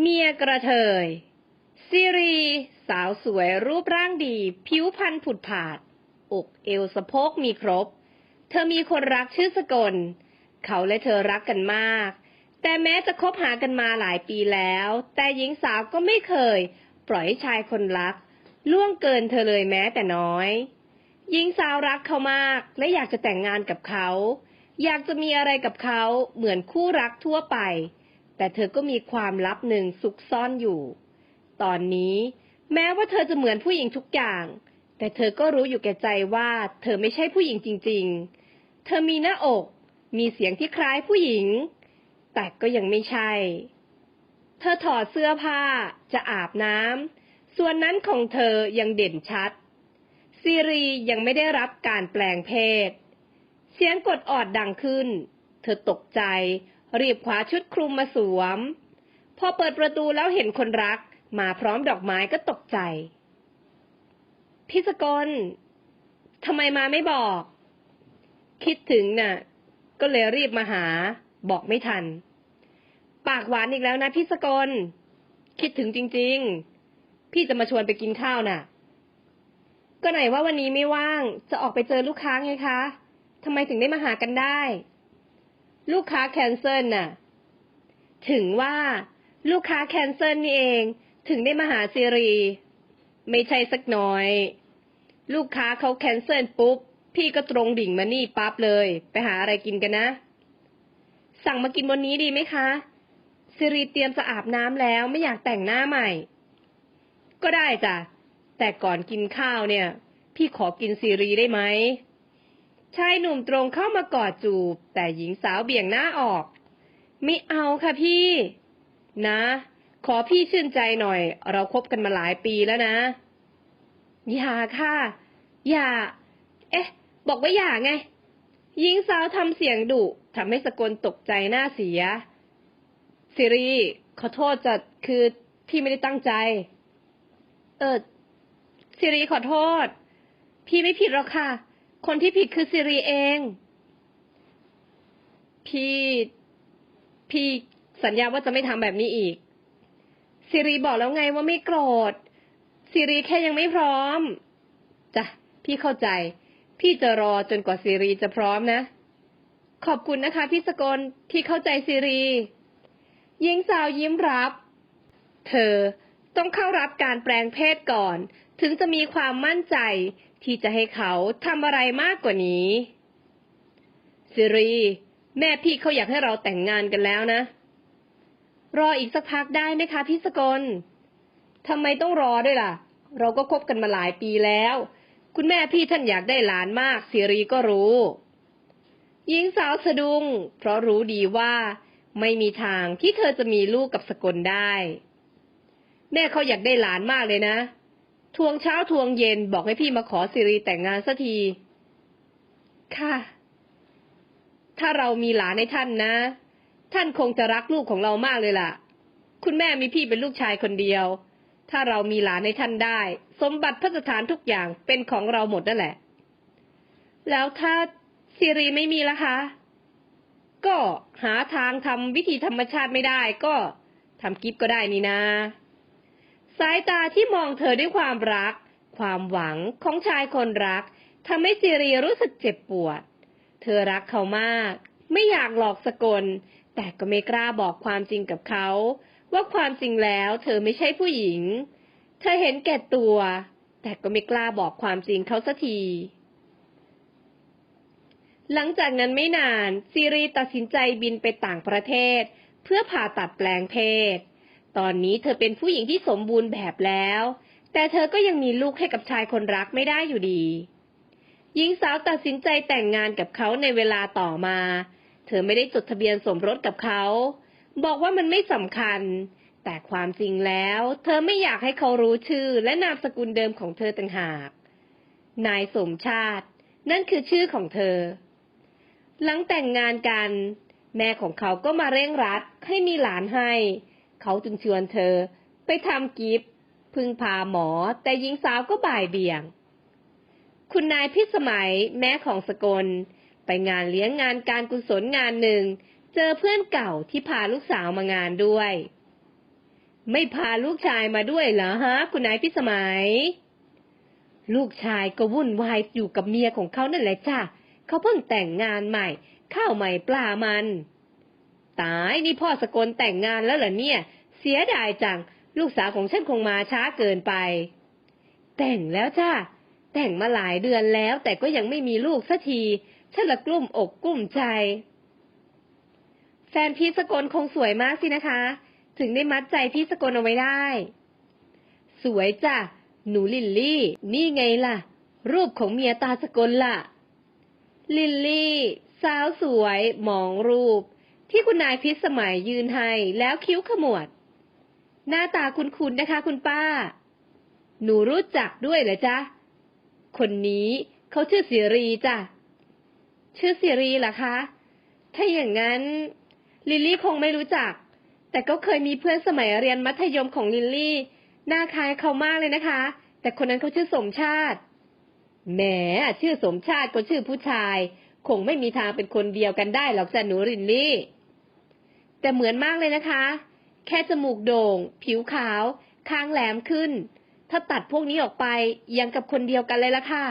เมียกระเทย ซีรี สาวสวยรูปร่างดี ผิวพรรณผุดผาด อกเอวสะโพกมีครบ เธอมีคนรักชื่อสกล เขาและเธอรักกันมาก แต่แม้จะคบหากันมาหลายปีแล้ว แต่หญิงสาวก็ไม่เคย ปล่อยให้ชายคนรัก ล่วงเกินเธอเลยแม้แต่น้อย หญิงสาวรักเขามากและอยากจะแต่งงานกับเขา อยากจะมีอะไรกับเขาเหมือนคู่รักทั่วไป แต่เธอก็มีความลับหนึ่งซุกซ่อนอยู่ ตอนนี้แม้ว่าเธอจะเหมือนผู้หญิงทุกอย่าง แต่เธอก็รู้อยู่แก่ใจว่า เธอไม่ใช่ผู้หญิงจริง ๆ เธอมีหน้าอก มีเสียงที่คล้ายผู้หญิง แต่ก็ยังไม่ใช่ เธอถอดเสื้อผ้าจะอาบน้ำ ส่วนนั้นของเธอยังเด่นชัด ซีรียังไม่ได้รับการแปลงเพศ เสียงกดออดดังขึ้น เธอตกใจ รีบคว้าชุดคลุมมาสวม พอเปิดประตูแล้วเห็นคนรัก มาพร้อมดอกไม้ก็ตกใจพิสกลทำไมมาไม่บอก คิดถึงน่ะ ก็เลยรีบมาหา บอกไม่ทัน ปากหวานอีกแล้วนะพิสกลคิดถึงจริง ๆ พี่จะมาชวนไปกินข้าวน่ะ ก็ไหนว่าวันนี้ไม่ว่าง จะออกไปเจอลูกค้าไงคะทำไมถึงได้มาหากันได้ ลูกค้าแคนเซิลน่ะ ถึงว่าลูกค้าแคนเซิลนี่เองถึงได้มาหาซีรี ไม่ใช่สักหน่อย ลูกค้าเขาแคนเซิลปุ๊บ พี่ก็ตรงดิ่งมานี่ปั๊บเลย ไปหาอะไรกินกันนะ สั่งมากินบนนี้ดีไหมคะซีรีเตรียมจะอาบน้ำแล้วไม่อยากแต่งหน้าใหม่ ก็ได้จ้ะแต่ก่อนกินข้าวเนี่ย พี่ขอกินซีรีได้ไหม ชายหนุ่มตรงเข้ามากอดจูบ แต่หญิงสาวเบี่ยงหน้าออก ไม่เอาค่ะพี่ นะ ขอพี่ชื่นใจหน่อย เราคบกันมาหลายปีแล้วนะ อย่าค่ะ อย่า เอ๊ะ บอกว่าอย่าไง หญิงสาวทำเสียงดุทำให้สกลตกใจหน้าเสียซิรี ขอโทษจะคือพี่ไม่ได้ตั้งใจ เออซิรีขอโทษ พี่ไม่ผิดหรอกค่ะ คนที่ผิดคือซิรีเอง พี่ พี่สัญญาว่าจะไม่ทำแบบนี้อีกซิรีบอกแล้วไงว่าไม่โกรธซิรีแค่ยังไม่พร้อม จ้ะ พี่เข้าใจ พี่จะรอจนกว่าซีรีจะพร้อมนะ ขอบคุณนะคะพี่สกลที่เข้าใจซีรีหญิงสาวยิ้มรับ เธอต้องเข้ารับการแปลงเพศก่อน ถึงจะมีความมั่นใจ ที่จะให้เขาทำอะไรมากกว่านี้ซีรี แม่พี่เขาอยากให้เราแต่งงานกันแล้วนะ รออีกสักพักได้ไหมคะพี่สกลทำไมต้องรอด้วยล่ะ เราก็คบกันมาหลายปีแล้ว คุณแม่พี่ท่านอยากได้หลานมากซีรีก็รู้หญิงสาวสะดุง้งเพราะรู้ดีว่า ไม่มีทางที่เธอจะมีลูกกับสกลได้ แม่เขาอยากได้หลานมากเลยนะ ทวงเช้าทวงเย็นบอกให้พี่มาขอซีรีแต่งงานสักที ค่ะ ถ้าเรามีหลานในท่านนะ ท่านคงจะรักลูกของเรามากเลยล่ะ คุณแม่มีพี่เป็นลูกชายคนเดียว ถ้าเรามีหลานในท่านได้ สมบัติพระสถานทุกอย่างเป็นของเราหมดนั่นแหละ แล้วถ้าซีรีไม่มีล่ะคะ ก็หาทางทำวิธีธรรมชาติไม่ได้ก็ทำกิฟก็ได้นี่นา สายตาที่มองเธอด้วยความรัก ความหวังของชายคนรักทำให้ซีรีรู้สึกเจ็บปวด เธอรักเขามาก ไม่อยากหลอกสกล แต่ก็ไม่กล้าบอกความจริงกับเขา ว่าความจริงแล้วเธอไม่ใช่ผู้หญิง เธอเห็นแก่ตัว แต่ก็ไม่กล้าบอกความจริงเขาสักที หลังจากนั้นไม่นานซีรีตัดสินใจบินไปต่างประเทศ เพื่อผ่าตัดแปลงเพศ ตอนนี้เธอเป็นผู้หญิงที่สมบูรณ์แบบแล้ว แต่เธอก็ยังมีลูกให้กับชายคนรักไม่ได้อยู่ดี หญิงสาวตัดสินใจแต่งงานกับเขาในเวลาต่อมา เธอไม่ได้จดทะเบียนสมรสกับเขา บอกว่ามันไม่สำคัญ แต่ความจริงแล้ว เธอไม่อยากให้เขารู้ชื่อและนามสกุลเดิมของเธอต่างหาก นายสมชาติ นั่นคือชื่อของเธอ หลังแต่งงานกัน แม่ของเขาก็มาเร่งรัดให้มีหลานให้ เขาจึงชวนเธอ ไปทำกิฟต์พึ่งพาหมอ แต่หญิงสาวก็บ่ายเบี่ยง คุณนายพิสมัยแม่ของสกล ไปงานเลี้ยงงานการกุศลงานหนึ่ง เจอเพื่อนเก่าที่พาลูกสาวมางานด้วย ไม่พาลูกชายมาด้วยเหรอฮะ คุณนายพิสมัย ลูกชายก็วุ่นวายอยู่กับเมียของเขานั่นแหละจ้ะเขาเพิ่งแต่งงานใหม่ ข้าวใหม่ปลามัน ตายนี่พ่อสกลแต่งงานแล้วเหรอเนี่ย เสียดายจัง ลูกสาวของฉันคงมาช้าเกินไป แต่งแล้วจ้าแต่งมาหลายเดือนแล้ว แต่ก็ยังไม่มีลูกสักทีฉันละกลุ้มอกกลุ้มใจ แฟนพี่สกลคงสวยมากสินะคะ ถึงได้มัดใจพี่สกลเอาไว้ได้ สวยจ้ะหนูลิลลี่ นี่ไงล่ะ รูปของเมียตาสกลล่ะ ลิลลี่ สาวสวย มองรูป ที่คุณนายพิษสมัยยืนให้แล้วคิ้วขมวด หน้าตาคุ้นๆนะคะ คุณป้า หนูรู้จักด้วยเหรอจ๊ะ คนนี้เขาชื่อสิรีจ้ะ ชื่อสิรีเหรอคะ ถ้าอย่างนั้น ลิลลี่คงไม่รู้จัก แต่ก็เคยมีเพื่อนสมัยเรียนมัธยมของลิลลี่ หน้าคล้ายเขามากเลยนะคะ แต่คนนั้นเขาชื่อสมชาติ แหม ชื่อสมชาติก็ชื่อผู้ชาย คงไม่มีทางเป็นคนเดียวกันได้หรอกจ้ะหนูลิลลี่ แต่เหมือนมากเลยนะคะ แค่จมูกโด่ง ผิวขาว คางแหลมขึ้น ถ้าตัดพวกนี้ออกไปยังกับคนเดียวกันเลยละค่ะ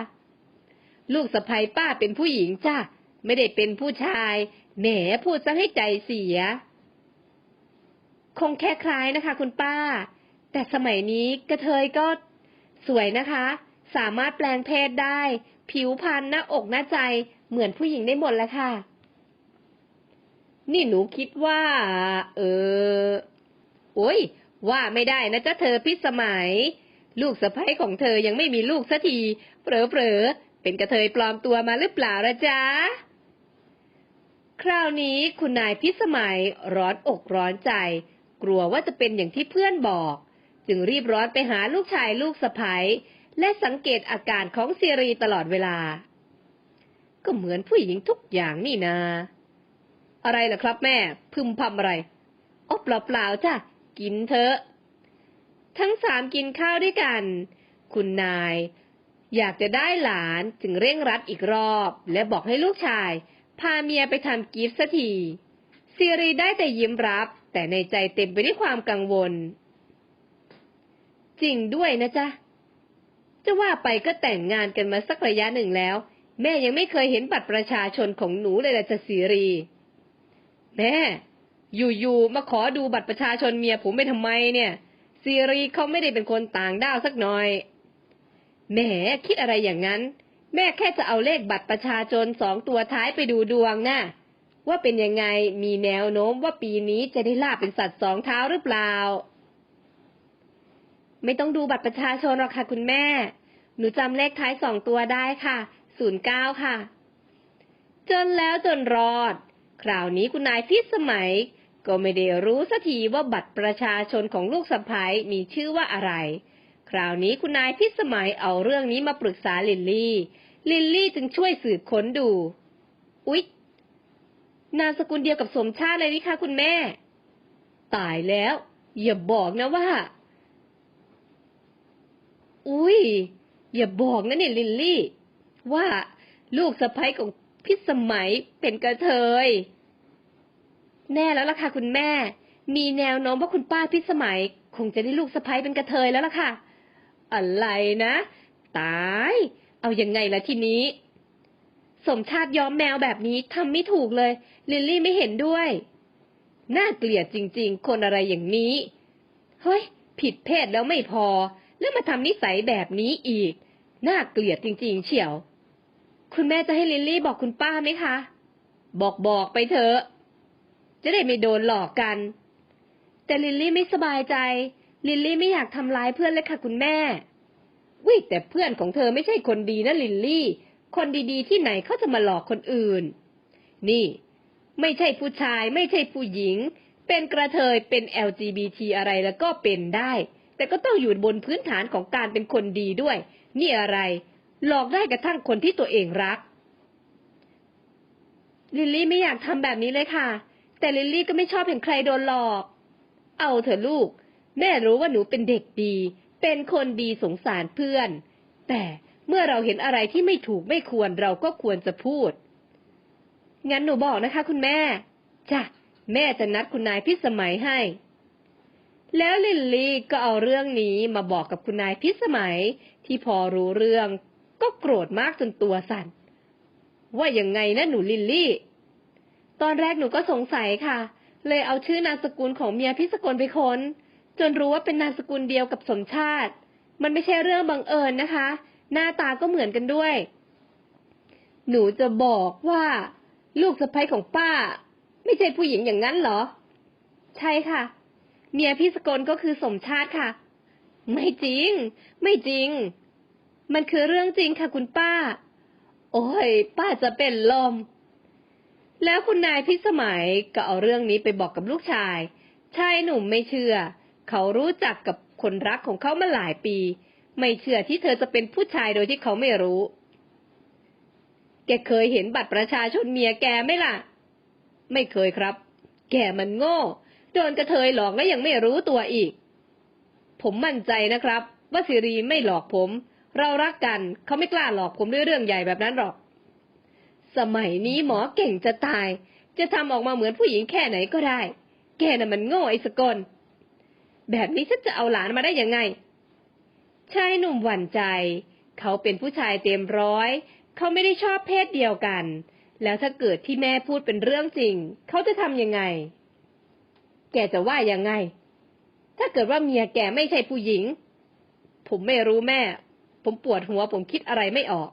ลูกสะใภ้ป้าเป็นผู้หญิงจ้ะ ไม่ได้เป็นผู้ชาย แหมพูดซะให้ใจเสีย คงแค่คล้ายนะคะ คุณป้า แต่สมัยนี้กระเทยก็สวยนะคะ สามารถแปลงเพศได้ ผิวพรรณหน้าอกหน้าใจเหมือนผู้หญิงได้หมดแล้วค่ะ นี่หนูคิดว่า เออ โอ้ย ว่าไม่ได้นะจ๊ะเธอพิสมัย ลูกสะใภ้ของเธอยังไม่มีลูกสักทีเผลอๆเป็นกระเทยปลอมตัวมาหรือเปล่าละจ๊ะ คราวนี้คุณนายพิสมัยร้อนอกร้อนใจ กลัวว่าจะเป็นอย่างที่เพื่อนบอก จึงรีบร้อนไปหาลูกชายลูกสะใภ้และสังเกตอาการของซีรีตลอดเวลา ก็เหมือนผู้หญิงทุกอย่างนี่นา อะไรล่ะครับแม่ พึมพำอะไรอ๋อเปล่าๆจ้ะ กินเถอะ ทั้งสามกินข้าวด้วยกัน คุณนาย อยากจะได้หลานจึงเร่งรัดอีกรอบ และบอกให้ลูกชาย พาเมียไปทำกิฟต์สักทีซีรีได้แต่ยิ้มรับ แต่ในใจเต็มไปด้วยความกังวล จริงด้วยนะจ๊ะ จะว่าไปก็แต่งงานกันมาสักระยะหนึ่งแล้ว แม่ยังไม่เคยเห็นบัตรประชาชนของหนูเลยละจ้ะซีรี แม่อยู่ๆมาขอดูบัตรประชาชนเมียผมไปทำไมเนี่ย ซีรีเขาไม่ได้เป็นคนต่างด้าวสักหน่อย แหมคิดอะไรอย่างนั้น แม่แค่จะเอาเลขบัตรประชาชนสองตัวท้ายไปดูดวงนะ่ะว่าเป็นยังไงมีแนวโน้มว่าปีนี้จะได้ลาบเป็นสัตว์สองเท้าหรือเปล่า ไม่ต้องดูบัตรประชาชนหรอกค่ะคุณแม่ หนูจำเลขท้ายสองตัวได้ค่ะศูนย์เก้าค่ะ จนแล้วจนรอด คราวนี้คุณนายพิสมัย ก็ไม่ได้รู้สักทีว่าบัตรประชาชนของลูกสะใภ้มีชื่อว่าอะไร คราวนี้คุณนายพิสมัยเอาเรื่องนี้มาปรึกษาลิลลี่ ลิลลี่จึงช่วยสืบค้นดู อุ๊ย นามสกุลเดียวกับสมชาติเลยนี่คะคุณแม่ ตายแล้ว อย่าบอกนะว่า อุ๊ย อย่าบอกนะเนี่ยลิลลี่ ว่าลูกสะใภ้ของพิสมัยเป็นกระเทย แน่แล้วล่ะค่ะคุณแม่ มีแนวโน้มว่าคุณป้าพิสมัย คงจะได้ลูกสะใภ้เป็นกระเทยแล้วล่ะค่ะ อะไรนะ ตาย เอายังไงล่ะทีนี้ สมชาติย้อมแมวแบบนี้ทำไม่ถูกเลย ลิลลี่ไม่เห็นด้วย น่าเกลียดจริง ๆ คนอะไรอย่างนี้ เฮ้ย ผิดเพศแล้วไม่พอ แล้วมาทำนิสัยแบบนี้อีก น่าเกลียดจริง ๆ เฉียว คุณแม่จะให้ลิลลี่บอกคุณป้าไหมคะ บอกบอกไปเถอะ จะได้ไม่โดนหลอกกัน แต่ลิลลี่ไม่สบายใจ ลิลลี่ไม่อยากทำร้ายเพื่อนเลยค่ะคุณแม่ วิแต่เพื่อนของเธอไม่ใช่คนดีนะลิลลี่ คนดีๆ ที่ไหนเขาจะมาหลอกคนอื่น นี่ ไม่ใช่ผู้ชาย ไม่ใช่ผู้หญิง เป็นกระเทยเป็น LGBT อะไรแล้วก็เป็นได้ แต่ก็ต้องอยู่บนพื้นฐานของการเป็นคนดีด้วย นี่อะไร หลอกได้กระทั่งคนที่ตัวเองรักลิลลี่ไม่อยากทำแบบนี้เลยค่ะ แต่ลิลลี่ก็ไม่ชอบเห็นใครโดนหลอก เอาเถอะลูก แม่รู้ว่าหนูเป็นเด็กดี เป็นคนดีสงสารเพื่อน แต่เมื่อเราเห็นอะไรที่ไม่ถูกไม่ควรเราก็ควรจะพูด งั้นหนูบอกนะคะ คุณแม่ จ้ะ แม่จะนัดคุณนายพิสมัยให้ แล้วลิลลี่ก็เอาเรื่องนี้มาบอกกับคุณนายพิสมัย ที่พอรู้เรื่อง ก็โกรธมากจนตัวสั่น ว่ายังไงนะหนูลิลลี่ ตอนแรกหนูก็สงสัยค่ะ เลยเอาชื่อนามสกุลของเมียพิสกลไปค้น จนรู้ว่าเป็นนามสกุลเดียวกับสมชาติ มันไม่ใช่เรื่องบังเอิญนะคะ หน้าตาก็เหมือนกันด้วย หนูจะบอกว่า ลูกสะใภ้ของป้า ไม่ใช่ผู้หญิงอย่างนั้นเหรอ ใช่ค่ะ เมียพี่สกลก็คือสมชาติค่ะ ไม่จริง ไม่จริง มันคือเรื่องจริงค่ะคุณป้า โอ้ย ป้าจะเป็นลม แล้วคุณนายพิสมัยก็เอาเรื่องนี้ไปบอกกับลูกชาย ชายหนุ่มไม่เชื่อ เขารู้จักกับคนรักของเขามาหลายปี ไม่เชื่อที่เธอจะเป็นผู้ชายโดยที่เขาไม่รู้ แกเคยเห็นบัตรประชาชนเมียแกไหมล่ะ ไม่เคยครับ แกมันโง่ โดนกระเทยหลอกแล้วยังไม่รู้ตัวอีก ผมมั่นใจนะครับ ว่าสิรีไม่หลอกผม เรารักกัน เขาไม่กล้าหลอกผมด้วยเรื่องใหญ่แบบนั้นหรอก สมัยนี้หมอเก่งจะตาย จะทำออกมาเหมือนผู้หญิงแค่ไหนก็ได้ แกน่ะมันโง่ไอ้สกล แบบนี้ฉันจะเอาหลานมาได้ยังไง ชายหนุ่มหวั่นใจ เขาเป็นผู้ชายเต็มร้อย เขาไม่ได้ชอบเพศเดียวกัน แล้วถ้าเกิดที่แม่พูดเป็นเรื่องจริง เขาจะทำยังไง แกจะว่ายังไง ถ้าเกิดว่าเมียแกไม่ใช่ผู้หญิง ผมไม่รู้แม่ ผมปวดหัวผมคิดอะไรไม่ออก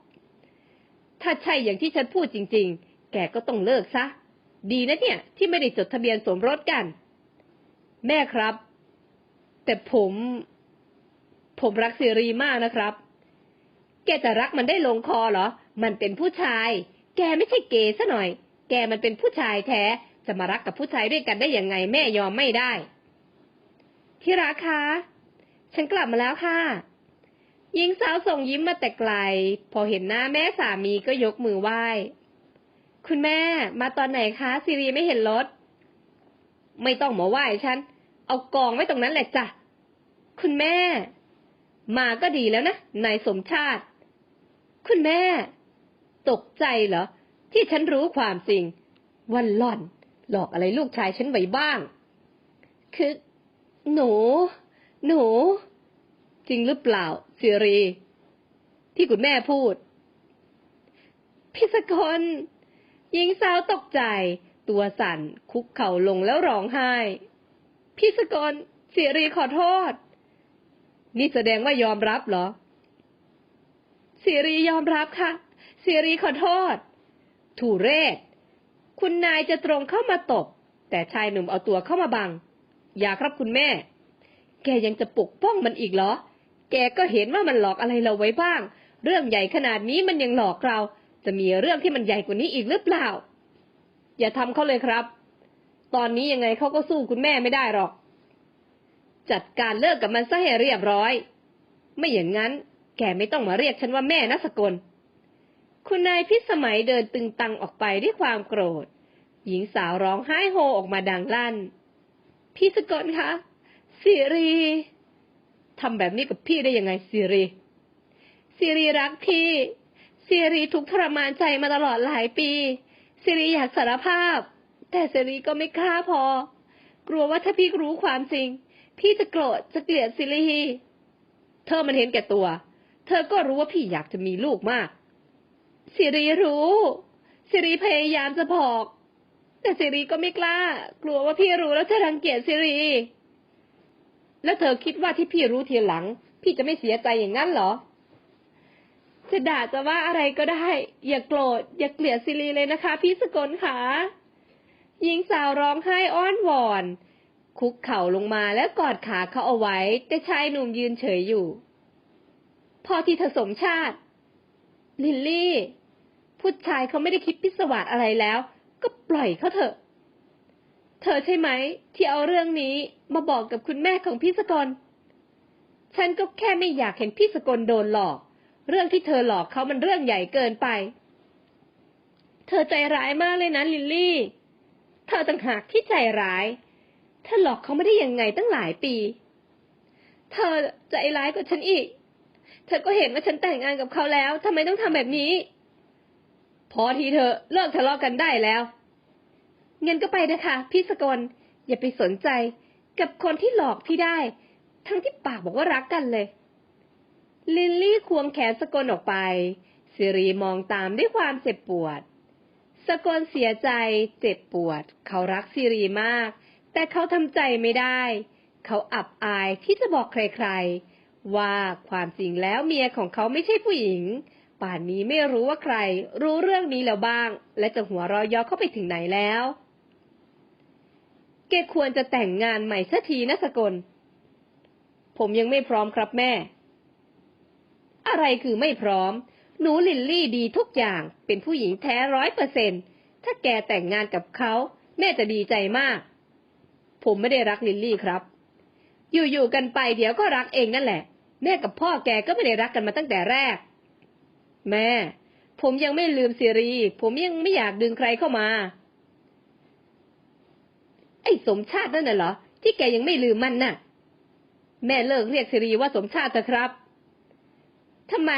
ถ้าใช่อย่างที่ฉันพูดจริง ๆ แกก็ต้องเลิกซะ ดีนะเนี่ย ที่ไม่ได้จดทะเบียนสมรสกัน แม่ครับ แต่ผม ผมรักซีรีมากนะครับ แกจะรักมันได้ลงคอเหรอ มันเป็นผู้ชาย แกไม่ใช่เกย์ซะหน่อย แกมันเป็นผู้ชายแท้ จะมารักกับผู้ชายด้วยกันได้ยังไง แม่ยอมไม่ได้ ที่รักคะ ฉันกลับมาแล้วค่ะ หญิงสาวส่งยิ้มมาแต่ไกล พอเห็นหน้าแม่สามีก็ยกมือไหว้ คุณแม่มาตอนไหนคะซีรีไม่เห็นรถ ไม่ต้องมาไหว้ฉัน เอากองไว้ตรงนั้นแหละจ้ะ คุณแม่ มาก็ดีแล้วนะ นายสมชาติ คุณแม่ ตกใจเหรอ ที่ฉันรู้ความจริง วันหล่อน หลอกอะไรลูกชายฉันไว้บ้าง คือ หนู หนู จริงหรือเปล่าซีรี ที่คุณแม่พูด พิสกลหญิงสาวตกใจ ตัวสั่นคุกเข่าลงแล้วร้องไห้ พิสกลซีรีขอโทษ นี่แสดงว่ายอมรับเหรอซีรียอมรับค่ะซีรีขอโทษ ถูเรศ คุณนายจะตรงเข้ามาตบ แต่ชายหนุ่มเอาตัวเข้ามาบัง อย่าครับคุณแม่ แกยังจะปกป้องมันอีกเหรอ แกก็เห็นว่ามันหลอกอะไรเราไว้บ้าง เรื่องใหญ่ขนาดนี้มันยังหลอกเรา จะมีเรื่องที่มันใหญ่กว่านี้อีกหรือเปล่า อย่าทำเขาเลยครับ ตอนนี้ยังไงเขาก็สู้คุณแม่ไม่ได้หรอก จัดการเลิกกับมันซะให้เรียบร้อย ไม่อย่างนั้น แกไม่ต้องมาเรียกฉันว่าแม่นะสกล คุณนายพิสมัยเดินตึงตังออกไปด้วยความโกรธ หญิงสาวร้องไห้โฮออกมาดังลั่น พี่สกลคะสิรี ทำแบบนี้กับพี่ได้ยังไงสิรีสิรีรักพี่สิรีทุกทรมานใจมาตลอดหลายปีสิรีอยากสารภาพ แต่สิรีก็ไม่กล้าพอ กลัวว่าถ้าพี่รู้ความจริง พี่จะโกรธจะเกลียดสิรีเธอมันเห็นแก่ตัว เธอก็รู้ว่าพี่อยากจะมีลูกมากสิรีรู้สิรีพยายามจะบอก แต่สิรีก็ไม่กล้า กลัวว่าพี่รู้แล้วจะรังเกียจสิรี แล้วเธอคิดว่าที่พี่รู้ทีหลัง พี่จะไม่เสียใจอย่างนั้นเหรอ จะด่าจะว่าอะไรก็ได้ อย่าโกรธ อย่าเกลียดสิรีเลยนะคะ พี่สกลค่ะหญิงสาวร้องไห้อ้อนวอน คุกเข่าลงมาแล้วกอดขาเขาเอาไว้ แต่ชายหนุ่มยืนเฉยอยู่ พอที่เธอสมชาติ ลิลลี่ ผู้ชายเขาไม่ได้คิดพิศวาสอะไรแล้ว ก็ปล่อยเขาเถอะ เธอใช่ไหม ที่เอาเรื่องนี้มาบอกกับคุณแม่ของพี่สกลฉันก็แค่ไม่อยากเห็นพี่สกลโดนหลอก เรื่องที่เธอหลอกเขามันเรื่องใหญ่เกินไป เธอใจร้ายมากเลยนะลิลลี่ เธอต่างหากที่ใจร้ายเธอหลอกเขาไม่ได้ยังไงตั้งหลายปี เธอใจร้ายกว่าฉันอีก เธอก็เห็นว่าฉันแต่งงานกับเขาแล้วทำไมต้องทำแบบนี้ พอทีเธอเลิกทะเลาะกันได้แล้ว เงินก็ไปนะคะพี่สกลอย่าไปสนใจ กับคนที่หลอกพี่ได้ ทั้งที่ปากบอกว่ารักกันเลย ลินลี่ควงแขนสกลออกไป สิรีมองตามด้วยความเจ็บปวด สกลเสียใจ เจ็บปวด เขารักสิรีมาก แต่เขาทำใจไม่ได้ เขาอับอายที่จะบอกใครๆ ว่าความจริงแล้วเมียของเขาไม่ใช่ผู้หญิงป่านนี้ไม่รู้ว่าใคร รู้เรื่องนี้แล้วบ้าง และจะหัวเรอยย่อเข้าไปถึงไหนแล้ว แกควรจะแต่งงานใหม่สักทีนะสกล ผมยังไม่พร้อมครับแม่ อะไรคือไม่พร้อม หนูลินลี่ดีทุกอย่าง เป็นผู้หญิงแท้ร้อยเปอร์เซ็นถ้าแกแต่งงานกับเขา แม่จะดีใจมาก ผมไม่ได้รักลินลี่ครับ อยู่ๆกันไปเดี๋ยวก็รักเองนั่นแหละ แม่กับพ่อแกก็ไม่ได้รักกันมาตั้งแต่แรก แม่ ผมยังไม่ลืมซีรี ผมยังไม่อยากดึงใครเข้ามา ไอ้สมชาตินั่นน่ะเหรอ ที่แกยังไม่ลืมมันน่ะ แม่เลิกเรียกซีรีว่าสมชาติเถอะครับทำไม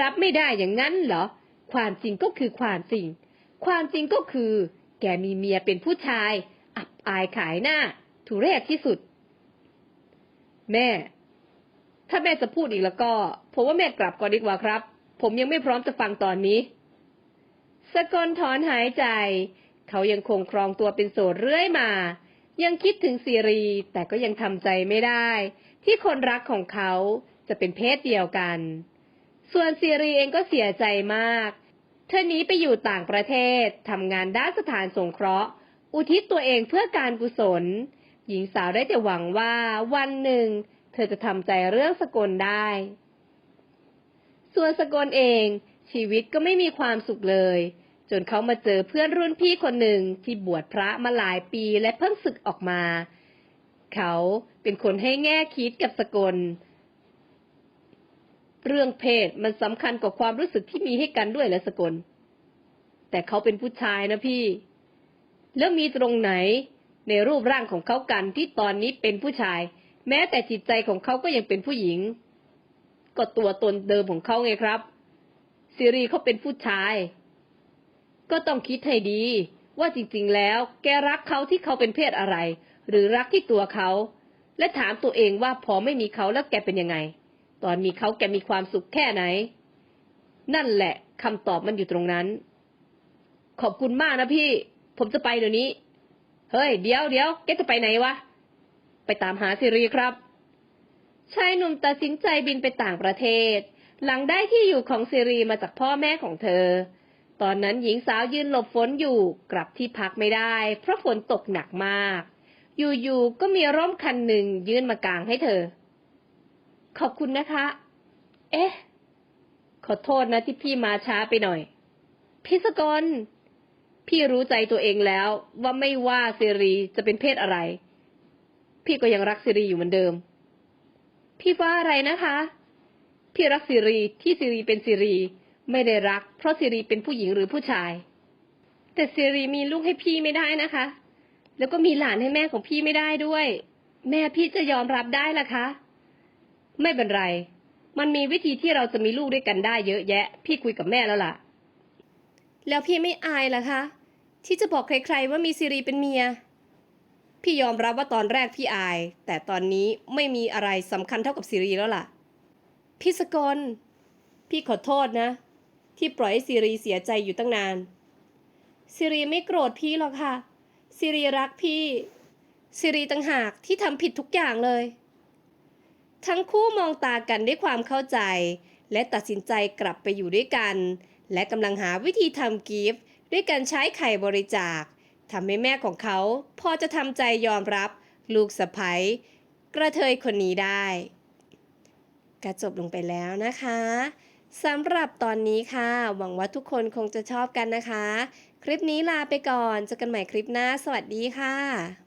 รับไม่ได้อย่างนั้นเหรอ ความจริงก็คือความจริง ความจริงก็คือ แกมีเมียเป็นผู้ชาย อับอายขายหน้า ทุเรศที่สุด แม่ ถ้าแม่จะพูดอีกแล้วก็ ผมว่าแม่กลับก่อนดีกว่าครับ ผมยังไม่พร้อมจะฟังตอนนี้สกลถอนหายใจ เขายังคงครองตัวเป็นโสดเรื่อยมา ยังคิดถึงซีรีแต่ก็ยังทำใจไม่ได้ ที่คนรักของเขาจะเป็นเพศเดียวกัน ส่วนซีรีเองก็เสียใจมาก เธอหนีไปอยู่ต่างประเทศทำงานด้านสถานสงเคราะห์ อุทิศตัวเองเพื่อการกุศล หญิงสาวได้แต่หวังว่าวันหนึ่ง เธอจะทำใจเรื่องสกลได้ ส่วนสกลเองชีวิตก็ไม่มีความสุขเลย จนเขามาเจอเพื่อนรุ่นพี่คนหนึ่งที่บวชพระมาหลายปีและเพิ่งศึกออกมา เขาเป็นคนให้แง่คิดกับสกล เรื่องเพศมันสำคัญกว่าความรู้สึกที่มีให้กันด้วยแหละสกล แต่เขาเป็นผู้ชายนะพี่ แล้วมีตรงไหนในรูปร่างของเขากันที่ตอนนี้เป็นผู้ชาย แม้แต่จิตใจของเขาก็ยังเป็นผู้หญิง ก็ตัวตนเดิมของเขาไงครับซีรีเขาเป็นผู้ชาย ก็ต้องคิดให้ดี ว่าจริงๆ แล้วแกรักเขาที่เขาเป็นเพศอะไร หรือรักที่ตัวเขา และถามตัวเองว่าพอไม่มีเขาแล้วแกเป็นยังไง ตอนมีเขาแกมีความสุขแค่ไหน นั่นแหละคำตอบมันอยู่ตรงนั้น ขอบคุณมากนะพี่ ผมจะไปเดี๋ยวนี้ เฮ้ย เดี๋ยวเดี๋ยวแกจะไปไหนวะ ไปตามหาซีรีครับชายหนุ่มตัดสินใจบินไปต่างประเทศ หลังได้ที่อยู่ของซีรีมาจากพ่อแม่ของเธอ ตอนนั้นหญิงสาวยืนหลบฝนอยู่กลับที่พักไม่ได้ เพราะฝนตกหนักมาก อยู่ๆก็มีร่มคันหนึ่งยื่นมากลางให้เธอ ขอบคุณนะคะ เอ๊ะ ขอโทษนะที่พี่มาช้าไปหน่อยพี่สกลพี่รู้ใจตัวเองแล้วว่าไม่ว่าซีรีจะเป็นเพศอะไร พี่ก็ยังรักซีรีอยู่เหมือนเดิม พี่ว่าอะไรนะคะ พี่รักซีรีที่ซีรีเป็นซีรี ไม่ได้รัก เพราะซีรีเป็นผู้หญิงหรือผู้ชาย แต่ซีรีมีลูกให้พี่ไม่ได้นะคะ แล้วก็มีหลานให้แม่ของพี่ไม่ได้ด้วย แม่พี่จะยอมรับได้ล่ะคะ ไม่เป็นไร มันมีวิธีที่เราจะมีลูกด้วยกันได้เยอะแยะ พี่คุยกับแม่แล้วล่ะ แล้วพี่ไม่อายล่ะคะ ที่จะบอกใครๆว่ามีซีรีเป็นเมีย พี่ยอมรับว่าตอนแรกพี่อาย แต่ตอนนี้ไม่มีอะไรสำคัญเท่ากับซีรีแล้วล่ะ พี่สกลพี่ขอโทษนะ ที่ปล่อยให้ซีรีเสียใจอยู่ตั้งนาน ซีรีไม่โกรธพี่หรอกค่ะ ซีรีรักพี่ ซีรีต่างหากที่ทำผิดทุกอย่างเลย ทั้งคู่มองตากันด้วยความเข้าใจ และตัดสินใจกลับไปอยู่ด้วยกัน และกำลังหาวิธีทำกิฟต์ด้วยการใช้ไข่บริจาคทำให้แม่ของเขา พอจะทำใจยอมรับ ลูกสะใภ้กระเทยคนนี้ได้ก็จบลงไปแล้วนะคะ สำหรับตอนนี้ค่ะ หวังว่าทุกคนคงจะชอบกันนะคะ คลิปนี้ลาไปก่อนเจอกันใหม่คลิปหน้า สวัสดีค่ะ